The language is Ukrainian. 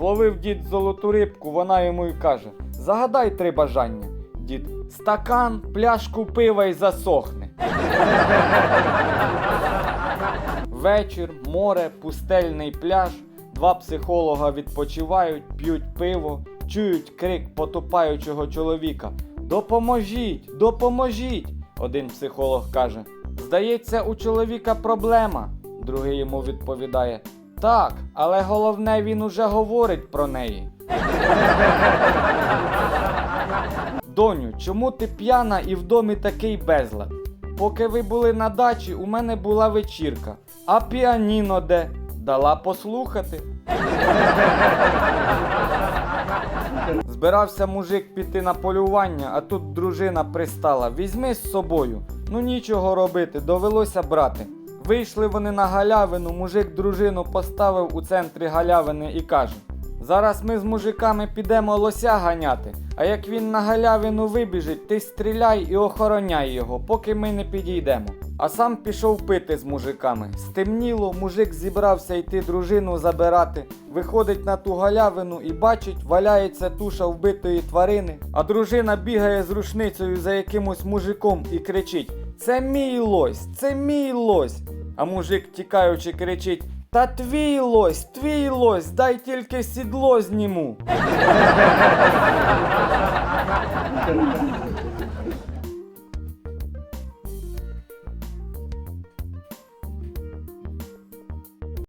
Зловив дід золоту рибку, вона йому й каже: Загадай три бажання. Дід, стакан, пляшку пива й засохне. Вечір, море, пустельний пляж. Два психолога відпочивають, п'ють пиво, чують крик потопаючого чоловіка. Допоможіть, допоможіть! Один психолог каже: Здається, у чоловіка проблема. Другий йому відповідає: Так, але головне він уже говорить про неї. Доню, чому ти п'яна і в домі такий безлад? Поки ви були на дачі, у мене була вечірка. А піаніно де? Дала послухати. Збирався мужик піти на полювання, а тут дружина пристала. Візьми з собою. Ну нічого робити, довелося брати. Вийшли вони на галявину, мужик дружину поставив у центрі галявини і каже: Зараз ми з мужиками підемо лося ганяти, а як він на галявину вибіжить, ти стріляй і охороняй його, поки ми не підійдемо. А сам пішов пити з мужиками. Стемніло, мужик зібрався йти дружину забирати. Виходить на ту галявину і бачить, валяється туша вбитої тварини, а дружина бігає з рушницею за якимось мужиком і кричить: Це мій лось, це мій лось. А мужик, тікаючи, кричить: Та твій лось, твій лось, дай тільки сідло зніму.